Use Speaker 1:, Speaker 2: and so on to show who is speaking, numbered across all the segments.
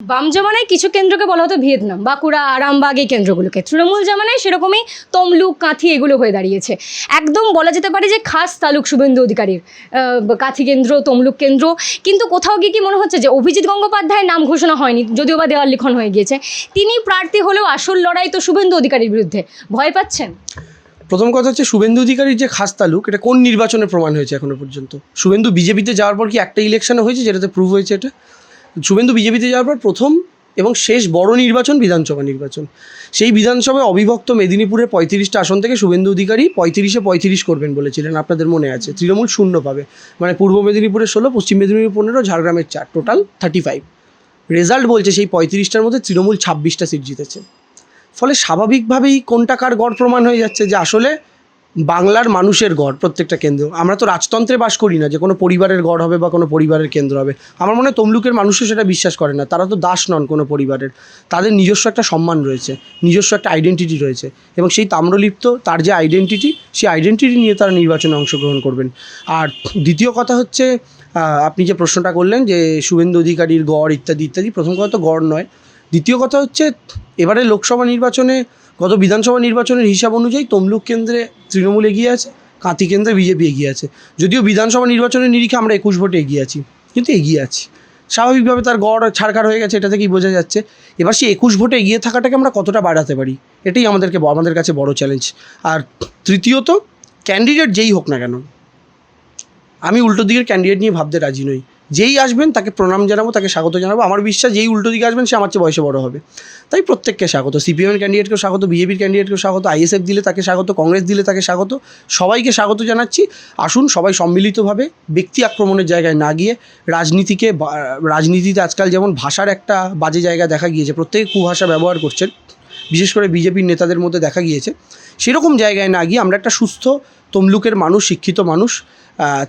Speaker 1: বাম জামানায় কিছু কেন্দ্রকে বলা হতো ভিয়েতনাম, বাঁকুড়া, আরামবাগ এই কেন্দ্রগুলোকে। তৃণমূল জামানায় সেরকমই তমলুক, কাঁথি এগুলো হয়ে দাঁড়িয়েছে। একদম বলা যেতে পারে যে খাস তালুক শুভেন্দু অধিকারীর কাঁথি কেন্দ্র, তমলুক কেন্দ্র। কিন্তু কোথাও গিয়ে কি মনে হচ্ছে যে অভিজিৎ গঙ্গোপাধ্যায়ের নাম ঘোষণা হয়নি, যদিও বা দেওয়াল লিখন হয়ে গিয়েছে। তিনি প্রার্থী হলেও আসল লড়াই তো শুভেন্দু অধিকারীর বিরুদ্ধে। ভয় পাচ্ছেন?
Speaker 2: প্রথম কথা হচ্ছে শুভেন্দু অধিকারীর যে খাস তালুক, এটা কোন নির্বাচনে প্রমাণ হয়েছে এখনও পর্যন্ত? শুভেন্দু বিজেপিতে যাওয়ার পর কি একটা ইলেকশনে হয়েছে যেটাতে প্রুভ হয়েছে এটা? শুভেন্দু বিজেপিতে যাওয়ার পর প্রথম এবং শেষ বড় নির্বাচন বিধানসভা নির্বাচন। সেই বিধানসভায় অবিভক্ত মেদিনীপুরের পঁয়ত্রিশটা আসন থেকে শুভেন্দু অধিকারী পঁয়ত্রিশে পঁয়ত্রিশ করবেন বলেছিলেন, আপনাদের মনে আছে। তৃণমূল শূন্য পাবে। মানে পূর্ব মেদিনীপুরের ষোলো, পশ্চিম মেদিনীপুর পনেরো, ঝাড়গ্রামের চার। টোটাল থার্টি ফাইভ রেজাল্ট বলছে সেই পঁয়ত্রিশটার মধ্যে তৃণমূল ছাব্বিশটা সিট জিতেছে। ফলে স্বাভাবিকভাবেই কোনটা কার গড় প্রমাণ হয়ে যাচ্ছে যে আসলে বাংলার মানুষের গড় প্রত্যেকটা কেন্দ্র। আমরা তো রাজতন্ত্রে বাস করি না যে কোনো পরিবারের গড় হবে বা কোনো পরিবারের কেন্দ্র হবে। আমার মনে হয় তমলুকের মানুষও সেটা বিশ্বাস করে না। তারা তো দাস নন কোনো পরিবারের। তাদের নিজস্ব একটা সম্মান রয়েছে, নিজস্ব একটা আইডেন্টিটি রয়েছে এবং সেই তাম্রলিপ্ত তার যে আইডেন্টিটি সেই আইডেন্টিটি নিয়ে তারা নির্বাচনে অংশগ্রহণ করবেন। আর দ্বিতীয় কথা হচ্ছে আপনি যে প্রশ্নটা করলেন যে শুভেন্দু অধিকারীর গড় ইত্যাদি ইত্যাদি, প্রথম কথা তো গড় নয়। দ্বিতীয় কথা হচ্ছে, এবারে লোকসভা নির্বাচনে গত বিধানসভা নির্বাচনের হিসাব অনুযায়ী তমলুক কেন্দ্রে তৃণমূল এগিয়ে আছে, কাঁথি কেন্দ্রে বিজেপি এগিয়ে আছে। যদিও বিধানসভা নির্বাচনের নিরিখে আমরা একুশ ভোটে এগিয়ে আছি, কিন্তু এগিয়ে আছি। স্বাভাবিকভাবে তার গড় ছাড়খাড় হয়ে গেছে, এটা থেকেই বোঝা যাচ্ছে। এবার সেই একুশ ভোটে এগিয়ে থাকাটাকে আমরা কতটা বাড়াতে পারি, এটাই আমাদেরকে আমাদের কাছে বড় চ্যালেঞ্জ আর তৃতীয়ত ক্যান্ডিডেট যেই হোক না কেন, আমি উল্টো দিকের ক্যান্ডিডেট নিয়ে ভাবতে রাজি নই। যেই আসবেন তাকে প্রণাম জানাব, তাকে স্বাগত জানাব। আমার বিশ্বাস যেই উল্টো দিকে আসবেন, সে আমার চেয়ে বয়সে বড় হবে। তাই প্রত্যেককে স্বাগত। সিপিএমের ক্যান্ডিডেটকেও স্বাগত, বিজেপির ক্যান্ডিডেটকেও স্বাগত, আইএসএফ দিলে তাকে স্বাগত, কংগ্রেস দিলে তাকে স্বাগত। সবাইকে স্বাগত জানাচ্ছি। আসুন, সবাই সম্মিলিতভাবে ব্যক্তি আক্রমণের জায়গায় না গিয়ে রাজনীতিকে রাজনীতিতে আজকাল যেমন ভাষার একটা বাজে জায়গা দেখা গিয়েছে, প্রত্যেকে কুভাষা ব্যবহার করছেন। বিশেষ করে বিজেপির নেতাদের মধ্যে দেখা গিয়েছে। সেরকম জায়গায় না গিয়ে আমরা একটা সুস্থ তমলুকের মানুষ, শিক্ষিত মানুষ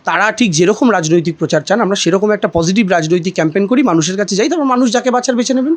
Speaker 2: তারা ঠিক যেরকম রাজনৈতিক প্রচার চান, আমরা সেরকম একটা পজিটিভ রাজনৈতিক ক্যাম্পেন করি, মানুষের কাছে যাই, তারপর মানুষ যাকে বাছার বেছে নেবেন।